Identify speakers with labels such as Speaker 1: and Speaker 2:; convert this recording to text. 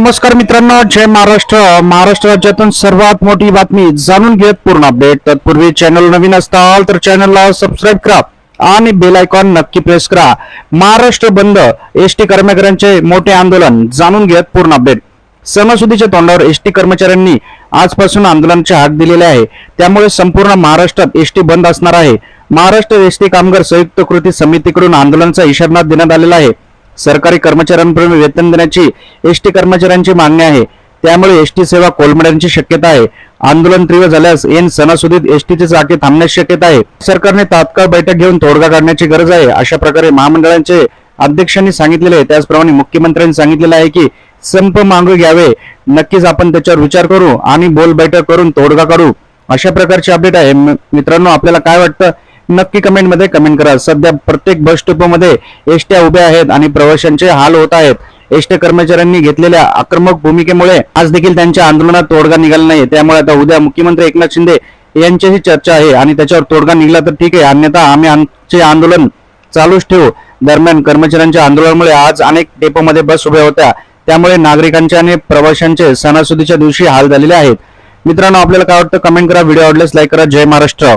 Speaker 1: नमस्कार मित्रांनो जय महाराष्ट्र. महाराष्ट्र राज्यातून सर्वात मोठी बातमी जाणून घेत पूर्ण अपडेट. तत्पूर्वी चॅनल नवीन असताल तर चॅनलला सबस्क्राईब करा आणि बेल आयकॉन नक्की प्रेस करा. महाराष्ट्र बंद एस टी कर्मचाऱ्यांचे मोठे आंदोलन जाणून घेत पूर्ण अपडेट. सणासुदीच्या तोंडावर एसटी कर्मचाऱ्यांनी आजपासून आंदोलनाचे हाक दिलेले आहे. त्यामुळे संपूर्ण महाराष्ट्रात एसटी बंद असणार आहे. महाराष्ट्र एस टी कामगार संयुक्त कृती समितीकडून आंदोलनाचा इशारा देण्यात आलेला आहे. सरकारी कर्मचाऱ्यांपर्यंत वेतन देण्याची एसटी कर्मचाऱ्यांची मागणी आहे. त्यामुळे एसटी सेवा कोलमड्यांची शक्यता आहे. आंदोलन तीव्र झाल्यास एन सणासुदीत एसटीचे चाके थांबण्याची शक्यता आहे. सरकारने तात्काळ बैठक घेऊन तोडगा काढण्याची गरज आहे अशा प्रकारे महामंडळांचे अध्यक्षांनी सांगितलेले आहे. त्याचप्रमाणे मुख्यमंत्र्यांनी सांगितलेलं आहे की संप मागू घ्यावे. नक्कीच आपण त्याच्यावर विचार करू आणि बोल बैठक करून तोडगा काढू. अशा प्रकारची अपडेट आहे. मित्रांनो आपल्याला काय वाटतं? नक्की कमेंटमध्ये कमेंट करा सध्या प्रत्येक बस स्टॉपमध्ये एसट्या उभ्या आहेत आणि प्रवाशांचे हाल होत आहेत. एसट्या कर्मचाऱ्यांनी घेतलेल्या आक्रमक भूमिकेमुळे आज देखील त्यांच्या आंदोलनात तोडगा निघाला नाही त्यामुळे आता उद्या मुख्यमंत्री एकनाथ शिंदे यांच्याशी चर्चा आहे आणि त्याच्यावर तोडगा निघाला तर ठीक आहे. अन्यथा आम्ही आमचे आंदोलन चालूच ठेवू. दरम्यान कर्मचाऱ्यांच्या आंदोलनामुळे आज अनेक डेपोमध्ये बस उभ्या होत्या. त्यामुळे नागरिकांचे आणि प्रवाशांचे सणासुदीच्या दिवशी हाल झालेले आहेत. मित्रांनो आपल्याला काय वाटतं? कमेंट करा. व्हिडिओ आवडल्यास लाईक करा. जय महाराष्ट्र.